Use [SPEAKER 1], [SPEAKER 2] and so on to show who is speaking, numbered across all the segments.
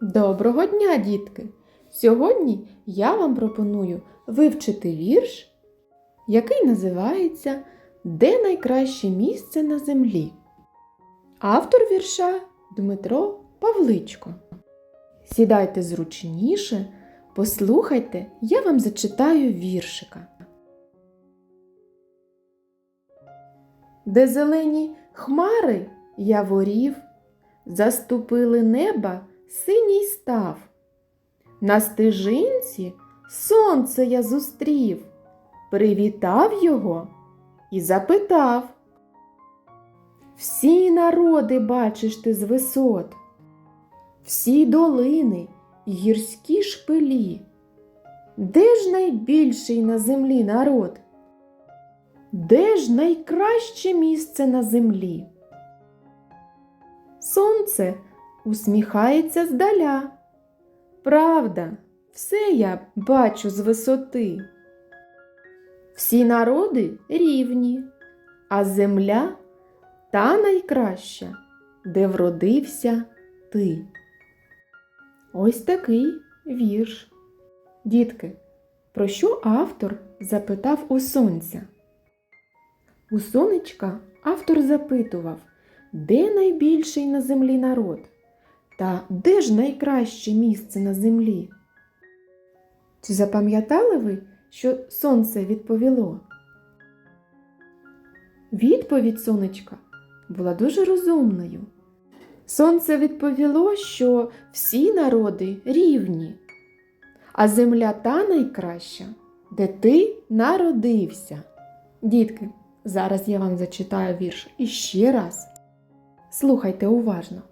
[SPEAKER 1] Доброго дня, дітки! Сьогодні я вам пропоную вивчити вірш, який називається Де найкраще місце на землі. Автор вірша Дмитро Павличко. Сідайте зручніше, послухайте, я вам зачитаю віршика. Де зелені хмари яворів, заступили неба синій став. На стежинці сонце я зустрів, привітав його і запитав. Всі народи бачиш ти з висот, всі долини гірські шпилі. Де ж найбільший на землі народ? Де ж найкраще місце на землі? Сонце усміхається здаля. Правда, все я бачу з висоти. Всі народи рівні, а земля та найкраща, де вродився ти. Ось такий вірш. Дітки, про що автор запитав у сонця? У сонечка автор запитував, де найбільший на землі народ? Та де ж найкраще місце на землі? Чи запам'ятали ви, що сонце відповіло? Відповідь сонечка була дуже розумною. Сонце відповіло, що всі народи рівні, а земля та найкраща, де ти народився. Дітки, зараз я вам зачитаю вірш іще раз. Слухайте уважно.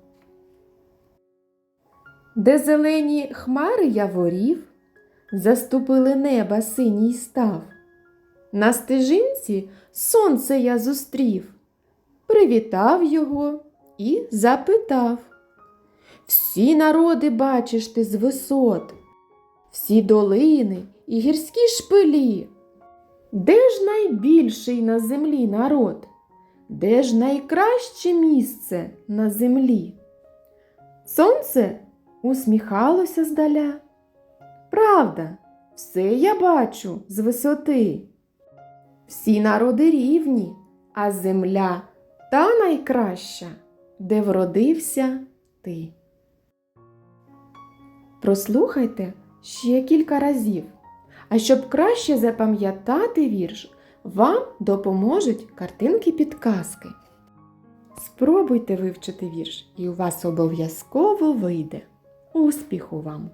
[SPEAKER 1] Де зелені хмари яворів, заступили неба синій став. На стежинці сонце я зустрів, привітав його і запитав. Всі народи бачиш ти з висот, всі долини і гірські шпилі. Де ж найбільший на землі народ? Де ж найкраще місце на землі? Сонце усміхалося здаля. Правда, все я бачу з висоти. Всі народи рівні, а земля та найкраща, де вродився ти. Прослухайте ще кілька разів. А щоб краще запам'ятати вірш, вам допоможуть картинки-підказки. Спробуйте вивчити вірш, і у вас обов'язково вийде. Успіху вам!